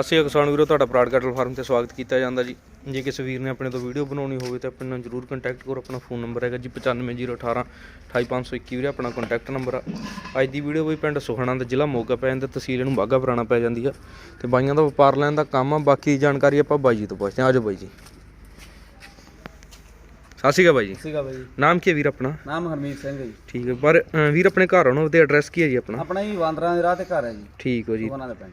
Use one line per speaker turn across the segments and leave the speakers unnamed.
ਅਸੀਂ ਕਿਸਾਨ ਵੀਰੋ ਤੁਹਾਡਾ ਬਰਾਡ ਕੈਟਲ ਫਾਰਮ ਤੇ ਸਵਾਗਤ ਕੀਤਾ ਜਾਂਦਾ ਜੀ। ਜੇ ਕਿਸੇ ਵੀਰ ਨੇ ਆਪਣੇ ਤੋਂ ਵੀਡੀਓ ਬਣਾਉਣੀ ਹੋਵੇ ਤਾਂ ਆਪਣੇ ਨਾਲ ਜਰੂਰ ਕੰਟੈਕਟ ਕਰੋ ਆਪਣਾ ਫੋਨ ਨੰਬਰ ਹੈਗਾ ਜੀ 9501 28521 ਵੀਰੇ ਆਪਣਾ ਕੰਟੈਕਟ ਨੰਬਰ ਆ। ਅੱਜ ਦੀ ਵੀਡੀਓ ਬਈ ਪਿੰਡ ਸੁਖਣਾ ਦਾ ਜ਼ਿਲ੍ਹਾ ਮੋਗਾ ਪੈ ਜਾਂਦਾ ਤਹਿਸੀਲ ਨੂੰ ਬਾਗਾ ਪੁਰਾਣਾ ਪੈ ਜਾਂਦੀ ਆ। ਤੇ ਬਾਈਆਂ ਦਾ ਵਪਾਰ ਲੈਣ ਦਾ ਕੰਮ ਆ ਬਾਕੀ ਜਾਣਕਾਰੀ ਆਪਾਂ ਬਾਈ ਜੀ ਤੋਂ ਪੁੱਛਦੇ ਹਾਂ। ਆਜੋ ਬਾਈ ਜੀ। ਸਤਿ ਸ਼੍ਰੀ ਅਕਾਲ ਬਾਈ ਜੀ।
ਸੀਗਾ ਬਾਈ
ਨਾਮ ਕੀ ਹੈ ਵੀਰ ਆਪਣਾ?
ਨਾਮ ਹਰਮੀਤ ਸਿੰਘ ਹੈ ਜੀ।
ਠੀਕ ਹੈ ਪਰ ਵੀਰ ਆਪਣੇ ਘਰ ਆਉਣਾ ਤੇ ਐਡਰੈਸ ਕੀ ਹੈ ਜੀ ਆਪਣਾ?
ਆਪਣਾ ਹੀ ਵਾਂਦਰਾਂ ਦੇ ਰਾਹ ਤੇ ਘਰ ਹੈ ਜੀ।
ਠੀਕ ਹੋ ਜੀ।
ਉਹਨਾਂ ਦੇ ਪਿੰਡ।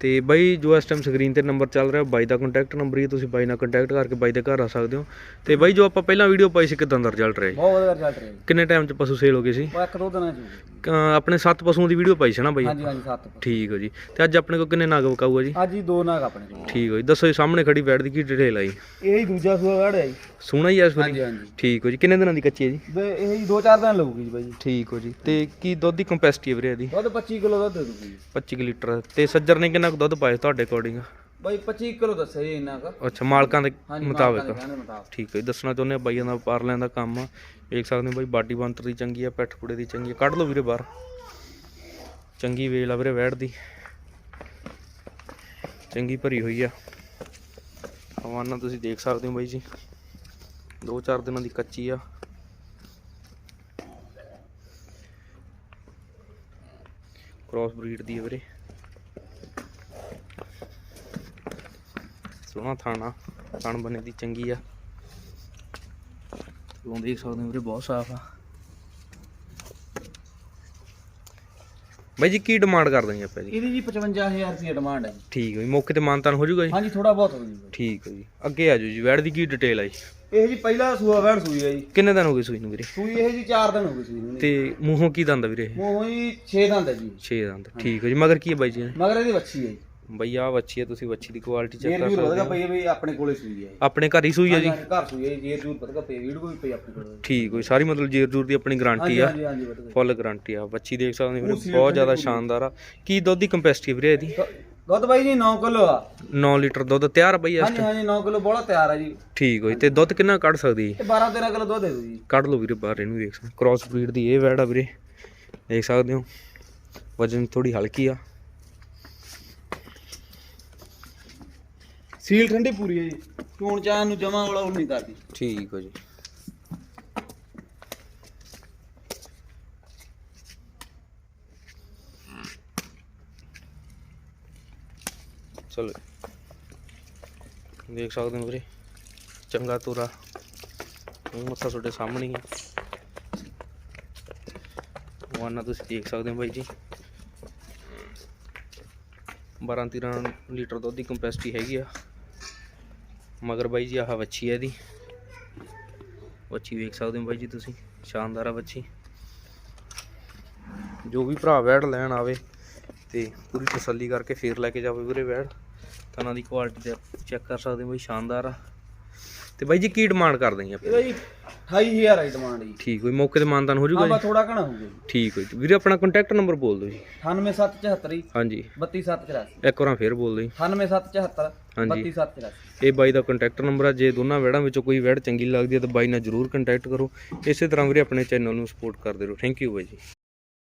ਤੇ ਬਾਈ ਜੋ ਇਸ ਟਾਈਮ ਸਕਰੀਨ ਤੇ ਨੰਬਰ ਚੱਲ ਰਿਹਾ ਬਾਈ ਦਾ ਕੰਟੈਕਟ ਨੰਬਰ ਹੀ ਤੁਸੀਂ ਬਾਈ ਨਾਲ ਕੰਟੈਕਟ ਕਰਕੇ ਬਾਈ ਦੇ ਘਰ ਆ ਸਕਦੇ ਹੋ। ਤੇ ਬਾਈ ਜੋ ਆਪਾਂ ਪਹਿਲਾਂ ਵੀਡੀਓ ਪਾਈ ਸੀ ਕਿਦਾਂ ਦਾ ਰਿਜ਼ਲਟ ਰਿਹਾ ਜੀ?
ਬਹੁਤ ਵਧੀਆ ਰਿਜ਼ਲਟ ਰਿਹਾ ਜੀ।
ਕਿੰਨੇ ਟਾਈਮ ਚ ਪਸ਼ੂ ਸੇਲ ਹੋ ਗਏ ਸੀ?
ਉਹ ਇੱਕ ਦੋ ਦਿਨਾਂ ਚ
ਆਪਣੇ 7 ਪਸ਼ੂਆਂ ਦੀ ਵੀਡੀਓ ਪਾਈ ਸੀ ਨਾ ਬਾਈ?
ਹਾਂਜੀ ਹਾਂਜੀ ਸੱਤ।
ਠੀਕ ਹੋ ਜੀ। ਤੇ ਅੱਜ ਆਪਣੇ ਕੋਲ ਕਿੰਨੇ ਨਾਗ ਵਕਾਊ ਆ ਜੀ?
ਅੱਜ ਹੀ ਦੋ ਨਾਗ ਆਪਣੇ ਕੋਲ।
ਠੀਕ ਹੋ ਜੀ। ਦੱਸੋ ਜੀ ਸਾਹਮਣੇ ਖੜੀ ਬੈਠ ਦੀ ਕੀ ਡਿਟੇਲ ਆਈ
ਇਹ ਹੀ ਦੂਜਾ ਸੂਆ ਵੜ ਹੈ ਜੀ।
ਸੋਹਣਾ ਹੀ ਆ ਇਸ ਵਾਰੀ।
ਹਾਂਜੀ ਹਾਂਜੀ।
ਠੀਕ ਹੋ ਜੀ। ਕਿੰਨੇ ਦਿਨਾਂ ਦੀ ਕੱਚੀ ਹੈ ਜੀ?
ਤੇ ਇਹ ਹੀ ਦੋ ਚਾਰ ਦਿਨ ਲੱਗੂਗੀ ਜੀ ਬਾਈ ਜੀ।
ਠੀਕ ਹੋ ਜੀ। ਤੇ ਕੀ ਦੁੱਧ ਦੀ ਕੰਪੈਸਿਟੀ ਹੈ ਵੀਰੇ ਇਹਦੀ?
ਦੁੱਧ 25 ਕਿਲੋ ਦੁੱਧ ਦੇ ਦੂਗੀ ਜੀ।
25 ਕੁ ਲੀਟਰ। ਤੇ ਸੱਜਰ ਨੇ ਕਿੰਨਾ ਕੁ ਦੁੱਧ ਪਾਇਆ ਤੁਹਾਡੇ ਅਕੋਰਡਿੰਗ
ਬਾਈ 25 ਕਿਲੋ ਦੱਸਿਆ ਜੀ ਇੰਨਾ ਕੁ।
ਅੱਛਾ ਮਾਲਕਾਂ ਦੇ
ਹਾਂਜੀ
ਮੁਤਾਬਕ।
ਮਾਲਕਾਂ ਦੇ ਕਹਿਣ ਦੇ ਮੁਤਾਬਕ।
ਠੀਕ ਹੈ ਜੀ, ਦੱਸਣਾ ਚਾਹੁੰਦੇ ਆ ਬਾਈਆਂ ਦਾ ਵਪਾਰ ਲੈਣ ਦਾ ਕੰਮ ਆ। ਵੇਖ ਸਕਦੇ ਹੋ ਬਾਈ ਬਾਡੀ ਬੰਤਰ ਦੀ ਚੰਗੀ ਆ ਪਿੱਠ ਪੁੜੇ ਦੀ ਚੰਗੀ ਆ। ਕੱਢ ਲਓ ਵੀਰੇ ਬਾਹਰ। ਚੰਗੀ ਵੇਲ ਆ ਵੀਰੇ ਵੈੜ ਦੀ। ਚੰਗੀ ਭਰੀ ਹੋਈ ਆ। ਹਵਾਨਾ ਤੁਸੀਂ ਦੇਖ ਸਕਦੇ ਹੋ ਬਾਈ ਜੀ। ਦੋ ਚਾਰ ਦਿਨਾਂ ਦੀ ਕੱਚੀ ਆ। ਕ੍ਰਾਸ ਬਰੀਡ ਦੀ ਆ ਵੀਰੇ। ਸੋਹਣਾ ਥਾਣਾ ਥਣ ਬਨੇ ਦੀ ਚੰਗੀ ਆ। ਲੋਂ ਦੇਖ ਸਕਦੇ ਹੋ ਵੀਰੇ ਬਹੁਤ ਸਾਫ਼ ਆ। ਬਾਈ ਜੀ ਕੀ ਡਿਮਾਂਡ ਕਰਦੇ ਜੀ ਆਪਾਂ ਜੀ?
ਇਹਦੀ ਜੀ 55000 ਰੁਪਏ ਡਿਮਾਂਡ ਹੈ ਜੀ।
ਠੀਕ ਹੈ ਜੀ ਮੌਕੇ ਤੇ ਮਾਨਤਾਨ ਹੋ ਜਾਊਗਾ ਜੀ?
ਹਾਂਜੀ ਥੋੜਾ ਬਹੁਤ ਹੋ ਜੀ।
ਠੀਕ ਹੈ ਜੀ ਅੱਗੇ ਆ ਜਾਓ ਜੀ ਵੈੜ ਦੀ ਕੀ ਡਿਟੇਲ ਆ ਜੀ?
ਇਹ ਜੀ ਪਹਿਲਾ ਸੂਆ ਵੜ ਸੂਈ ਹੈ ਜੀ।
ਕਿੰਨੇ ਦਿਨ ਹੋ ਗਏ ਸੂਈ ਨੂੰ ਵੀਰੇ?
ਸੂਈ ਇਹ ਜੀ 4 ਦਿਨ ਹੋ ਗਏ ਸੂਈ ਨੂੰ
ਤੇ ਮੂੰਹੋਂ ਕੀ ਦੰਦ ਵੀਰੇ ਇਹ?
ਮੂੰਹ ਹੀ 6 ਦੰਦ ਹੈ ਜੀ।
6 ਦੰਦ ਠੀਕ ਹੈ ਜੀ ਮਗਰ ਕੀ ਹੈ ਬਾਈ ਜੀ
ਮਗਰ ਇਹਦੀ ਵੱਛੀ ਹੈ ਜੀ।
ਬਈ ਆ ਵੱਛੀ ਹੈ ਤੁਸੀਂ ਵੱਛੀ ਦੀ ਕੁਆਲਿਟੀ ਚੈੱਕ
ਜੇਰ
ਕਰ ਸਕਦੇ
ਵਧਗਾ
ਹੋ।
ਪਈ ਹੈ ਵੀ ਆਪਣੇ ਕੋਲੇ ਸੂਈ ਹੈ
ਆਪਣੇ ਘਰ ਹੀ ਸੂਈ ਹੈ ਜੀ।
ਹਾਂਜੀ, ਘਰ ਸੂਈ ਹੈ ਜੀ, ਜੇਰ ਜੂਰ ਵਧਗਾ ਪਈ ਵੀਡੀਓ ਵੀ ਪਈ ਆਪਣੇ ਕੋਲੇ।
ਠੀਕ ਹੋਈ ਸਾਰੀ ਮਤਲਬ ਜੇਰ ਜੂਰ ਦੀ ਆਪਣੀ ਗਾਰੰਟੀ ਆ।
ਹਾਂਜੀ ਹਾਂਜੀ ਵਧਗਾ
ਫੁੱਲ ਗਾਰੰਟੀ ਆ। ਬੱਚੀ ਦੇਖ ਸਕਦੇ ਹੋ ਵੀਰੇ ਬਹੁਤ ਜ਼ਿਆਦਾ ਸ਼ਾਨਦਾਰ ਆ। ਕੀ ਦੁੱਧ ਦੀ ਕੰਪੈਸਿਟੀ ਵੀਰੇ ਇਹਦੀ?
ਦੁੱਧ ਬਾਈ ਜੀ 9 ਕਿਲੋ ਆ।
9 ਲੀਟਰ ਦੁੱਧ ਤਿਆਰ ਬਈ ਇਸ
ਹਾਂਜੀ ਹਾਂਜੀ 9 ਕਿਲੋ ਬੋਲਾ ਤਿਆਰ ਆ ਜੀ।
ਠੀਕ ਹੋਈ ਤੇ ਦੁੱਧ ਕਿੰਨਾ ਕੱਢ ਸਕਦੀ ਹੈ
ਤੇ 12 13 ਕਿਲੋ ਦੁੱਧ ਦੇ ਦਿਓ ਜੀ।
ਕੱਢ ਲਓ ਵੀਰੇ ਬਾਹਰ ਇਹਨੂੰ ਦੇਖ ਸਕਦੇ ਕ੍ਰਾਸ ਬਰੀਡ ਦੀ ਇਹ ਵੈੜ ਆ ਵੀਰੇ ਦੇਖ ਸਕਦੇ ਹੋ। ਵਜਨ ਥੋੜੀ ਹਲਕੀ ਆ।
ਸੀਲ ਠੰਡੀ ਪੂਰੀ ਹੈ ਜੀ। ਚੋਣ ਚਾਹ ਨੂੰ ਜਮਾ ਵਾਲਾ ਉਹ ਨਹੀਂ ਕਰਦੀ।
ਠੀਕ ਹੋ ਜੀ। ਚਲੋ ਦੇਖ ਸਕਦੇ ਹੋ ਵੀਰੇ। ਚੰਗਾ ਤੋਰਾ। ਮੱਥਾ ਤੁਹਾਡੇ ਸਾਹਮਣੇ ਹੀ ਹੈ। ਵਾਨਾ ਤੁਸੀਂ ਦੇਖ ਸਕਦੇ ਹੋ ਬਾਈ ਜੀ। 12 13 ਲੀਟਰ ਦੁੱਧ ਦੀ ਕੰਪੈਸਿਟੀ ਹੈਗੀ ਆ। ਮਗਰ ਬਾਈ ਜੀ ਆਹ ਵੱਛੀ ਹੈ ਇਹਦੀ। ਵੱਛੀ ਵੇਖ ਸਕਦੇ ਹੋ ਬਾਈ ਜੀ ਤੁਸੀਂ, ਸ਼ਾਨਦਾਰ ਆ ਵੱਛੀ। ਜੋ ਵੀ ਭਰਾ ਵੈੜ ਲੈਣ ਆਵੇ ਤੇ ਪੂਰੀ ਤਸੱਲੀ ਕਰਕੇ ਫੇਰ ਲੈ ਕੇ ਜਾਵੇ ਵੀਰੇ ਵੈੜ, ਤਾਂ ਦੀ ਕੁਆਲਿਟੀ ਚੈੱਕ ਕਰ ਸਕਦੇ ਹੋ ਬਾਈ, ਸ਼ਾਨਦਾਰ ਆ। ਤੇ ਬਾਈ ਜੀ ਕੀ ਡਿਮਾਂਡ ਕਰਦੇ ਜੀ ਆਪਾਂ
28000 ਆਈ ਡਿਮਾਂਡ ਜੀ।
ਠੀਕ ਹੋਈ ਮੌਕੇ ਤੇ ਮਾਨਦਾਨ ਹੋ
ਹਾਂ
ਜਾਊਗਾ
ਬਸ
ਜੀ?
ਥੋੜਾ ਘਣਾ ਹੋਊਗਾ ਜੀ।
ਠੀਕ ਹੋਈ। ਵੀਰੇ ਆਪਣਾ ਕੰਟੈਕਟ ਨੰਬਰ ਬੋਲ ਦਿਓ ਜੀ।
98774
ਹਾਂਜੀ।
32784
ਇੱਕ ਵਾਰ ਫੇਰ ਬੋਲ ਦਿਓ ਜੀ।
98774
ਹਾਂਜੀ।
32784
ਇਹ ਬਾਈ ਦਾ ਕੰਟੈਕਟ ਨੰਬਰ ਆ। ਜੇ ਦੋਨਾਂ ਵੈੜਾਂ ਵਿੱਚੋਂ ਕੋਈ ਵੈੜ ਚੰਗੀ ਲੱਗਦੀ ਹੈ ਤਾਂ ਬਾਈ ਨਾਲ ਜਰੂਰ ਕੰਟੈਕਟ ਕਰੋ। ਇਸੇ ਤਰ੍ਹਾਂ ਵੀਰੇ ਆਪਣੇ ਚੈਨਲ ਨੂੰ ਸਪੋਰਟ ਕਰਦੇ ਰਹੋ। ਥੈਂਕ ਯੂ ਬਾਈ ਜੀ।